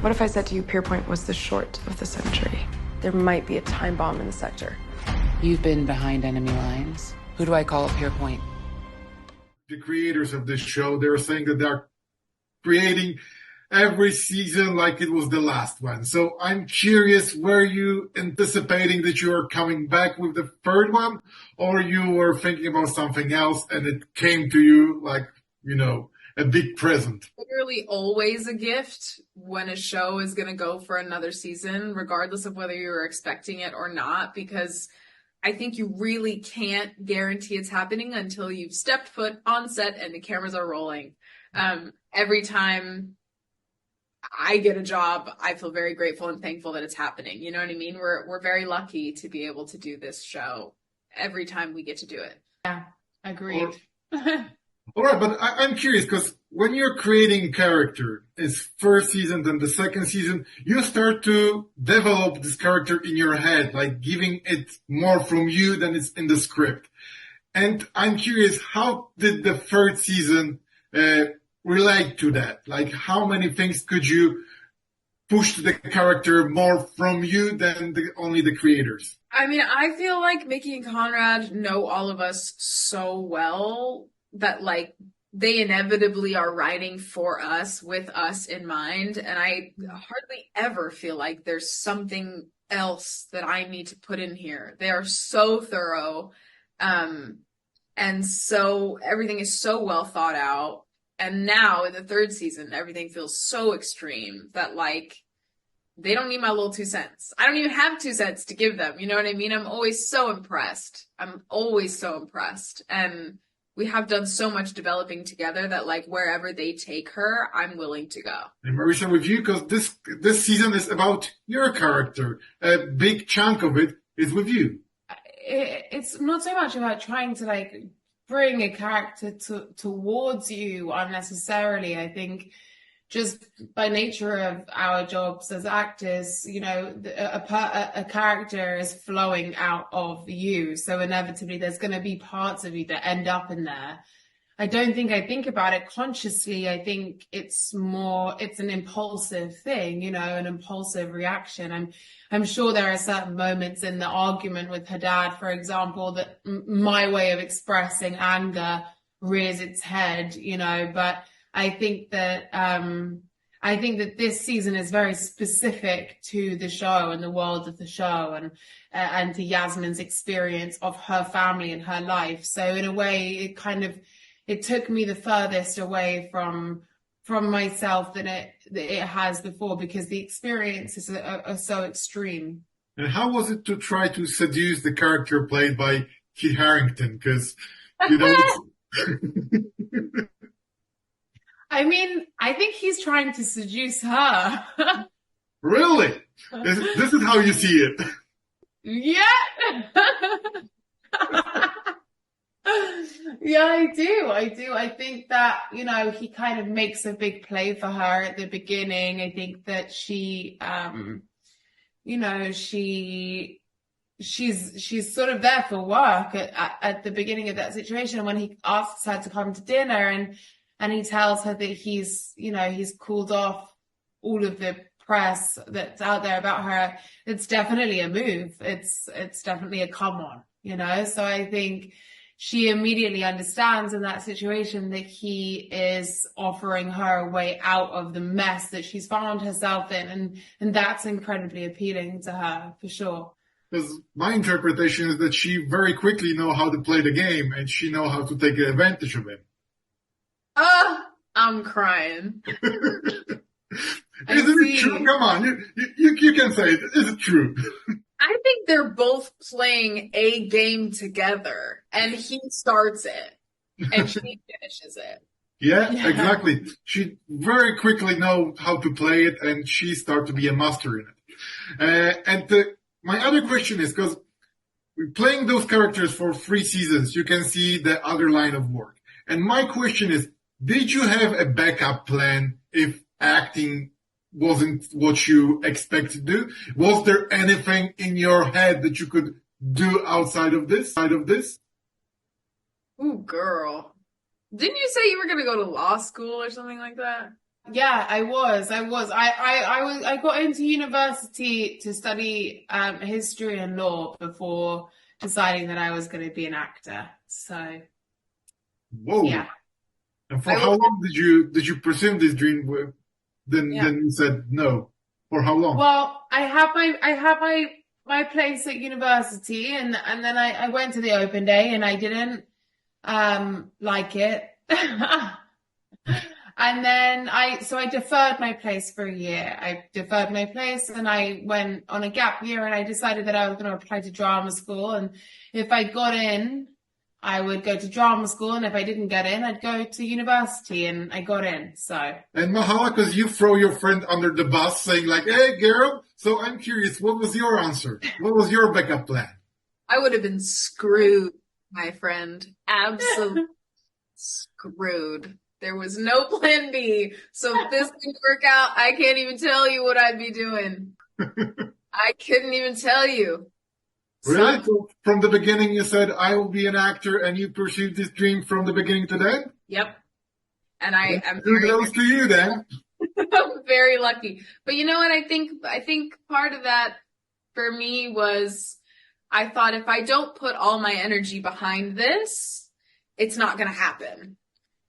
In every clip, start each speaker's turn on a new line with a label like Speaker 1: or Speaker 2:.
Speaker 1: What if I said to you Pierpoint was the short of the century? There might be a time bomb in the sector.
Speaker 2: You've been behind enemy lines. Who do I call at Pierpoint?
Speaker 3: The creators of this show, they're saying that they're creating every season like it was the last one. So I'm curious, were you anticipating that you are coming back with the third one or you were thinking about something else and it came to you like, you know, a big present.
Speaker 4: Literally always a gift when a show is going to go for another season, regardless of whether you're expecting it or not, because I think you really can't guarantee it's happening until you've stepped foot on set and the cameras are rolling. Um, every time I get a job, I feel very grateful and thankful that it's happening. You know what I mean? We're we're very lucky to be able to do this show every time we get to do it.
Speaker 5: Yeah, agreed.
Speaker 3: All right, but I, am curious because when you're creating character, it's first season, then the second season, you start to develop this character in your head, like giving it more from you than it's in the script. And I'm curious, how did the third season uh, relate to that? Like, how many things could you push the character more from you than the, only the creators?
Speaker 4: I mean, I feel like Mickey and Conrad know all of us so well that like they inevitably are writing for us with us in mind and i hardly ever feel like there's something else that i need to put in here. They are so thorough um and so everything is so well thought out and now in the third season everything feels so extreme that like they don't need my little two cents. I don't even have two cents to give them you know what i mean? I'm always so impressed. I'm always so impressed and we have done so much developing together that like wherever they take her, I'm willing to go.
Speaker 3: And Marisa, with you, because this this season is about your character. A big chunk of it is with you.
Speaker 5: It's not so much about trying to like bring a character to, towards you unnecessarily. I think just by nature of our jobs as actors, you know, a, a, a, character is flowing out of you. So inevitably there's going to be parts of you that end up in there. I don't think I think about it consciously. I think it's more, it's an impulsive thing, you know, an impulsive reaction. I'm, I'm sure there are certain moments in the argument with her dad, for example, that m- my way of expressing anger rears its head, you know, but I think that um, I think that this season is very specific to the show and the world of the show and uh, and to Yasmin's experience of her family and her life. So in a way, it kind of it took me the furthest away from from myself than it that it has before because the experiences are, are so extreme.
Speaker 3: And how was it to try to seduce the character played by Kit Harrington? Because you know.
Speaker 5: I mean, I think he's trying to seduce her.
Speaker 3: really? This, this is how you see it.
Speaker 5: Yeah. yeah, I do. I do. I think that, you know, he kind of makes a big play for her at the beginning. I think that she, um, you know, she, she's, she's sort of there for work at, at, at the beginning of that situation. When he asks her to come to dinner and and he tells her that he's, you know, he's called off all of the press that's out there about her. It's definitely a move. It's it's definitely a come on, you know. So I think she immediately understands in that situation that he is offering her a way out of the mess that she's found herself in and and that's incredibly appealing to her for sure
Speaker 3: because my interpretation is that she very quickly know how to play the game and she know how to take advantage of it
Speaker 4: uh, I'm crying.
Speaker 3: Isn't it true? Come on, you, you, you can say it. Is it true?
Speaker 4: I think they're both playing a game together, and he starts it, and she finishes it.
Speaker 3: Yeah, yeah, exactly. She very quickly know how to play it, and she start to be a master in it. Uh, and the, my other question is because playing those characters for three seasons, you can see the other line of work. And my question is, did you have a backup plan if acting wasn't what you expect to do? Was there anything in your head that you could do outside of this, side of this?
Speaker 4: Ooh, girl. Didn't you say you were going to go to law school or something like that?
Speaker 5: yeah, I was. I was. I, I, I was. I got into university to study um, history and law before deciding that I was going to be an actor. So
Speaker 3: Whoa.
Speaker 5: yeah.
Speaker 3: And for
Speaker 4: I
Speaker 3: how long did you did you pursue this dream? with- Then
Speaker 5: Yeah.
Speaker 3: then you said no. For how long?
Speaker 5: Well, I had my I had my my place at university, and and then I I went to the open day, and I didn't um like it. And then I, so I deferred my place for a year. I deferred my place and I went on a gap year and I decided that I was going to apply to drama school. And if I got in, I would go to drama school. And if I didn't get in, I'd go to university and I got in. So
Speaker 3: and Mahala, because you throw your friend under the bus, saying like, "Hey, girl." So I'm curious, what was your answer? What was your backup plan?
Speaker 4: I would have been screwed, my friend. Absolutely screwed. There was no plan B. So if this didn't work out, I can't even tell you what I'd be doing. I couldn't even tell you.
Speaker 3: Really? So from the beginning, you said I will be an actor, and you pursued this dream from the beginning to the end.
Speaker 4: Yep. And I am very
Speaker 3: to you then?
Speaker 4: I'm very lucky. But you know what? I think I think part of that for me was I thought if I don't put all my energy behind this, it's not gonna happen.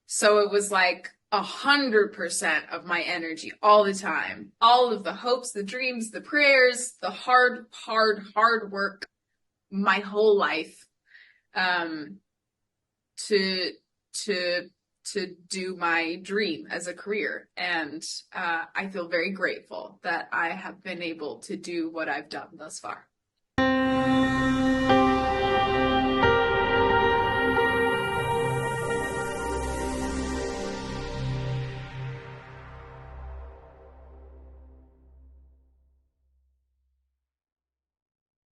Speaker 4: So it was like a hundred percent of my energy all the time. All of the hopes, the dreams, the prayers, the hard, hard, hard work my whole life um to to to do my dream as a career. And uh, I feel very grateful that I have been able to do what I've done thus far.